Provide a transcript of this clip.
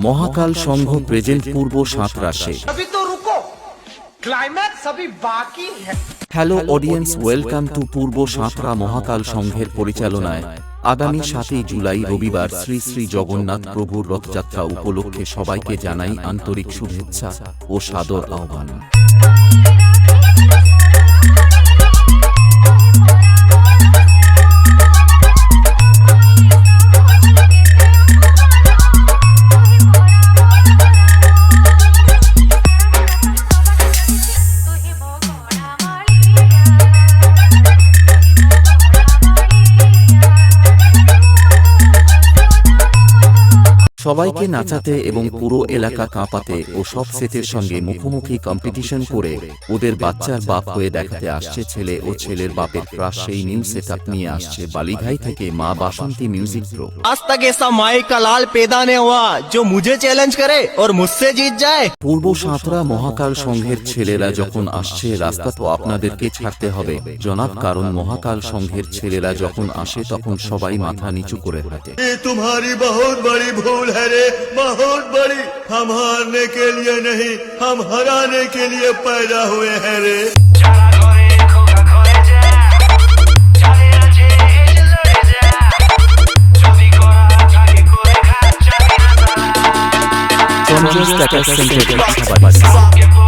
Mahakal Sangha present Purba সাঁতরাশে hello audience welcome to Purba Santra Mahakal সংঘের পরিচালনায়। আগামী সাতই জুলাই রবিবার শ্রী শ্রী জগন্নাথ প্রভুর রথযাত্রা উপলক্ষে সবাইকে জানাই আন্তরিক শুভেচ্ছা ও সাদর আহ্বান। সবাইকে নাচাতে এবং পুরো এলাকা কাঁপাতে ও সব সেটের সঙ্গে মুখোমুখি কম্পিটিশন করে ওদের বাচ্চার বাপ হয়ে দেখাতে আসছে ছেলে ও ছেলের বাপের ক্রাশ সেই নিউ সেট নিয়ে আসছে বালিঘাই থেকে মা বাসন্তী মিউজিক প্রো আজ এসা মাই কা লাল পেদা নে হুয়া জো মুঝে চ্যালেঞ্জ করে মুঝসে জিত যায়। পূর্ব সাঁতরা মহাকাল সংঘের ছেলেরা যখন আসছে রাস্তা তো আপনাদেরকে ছাড়তে হবে। জনাব কারণ মহাকাল সংঘের ছেলেরা যখন আসে তখন সবাই মাথা নিচু করে থাকে তোমারি বহুত বড়ি ভুল भूल है रे बहुत बड़ी हम हारने के लिए नहीं, हम हराने के लिए पैदा हुए हैं रे Just Dangerous Data Center Database.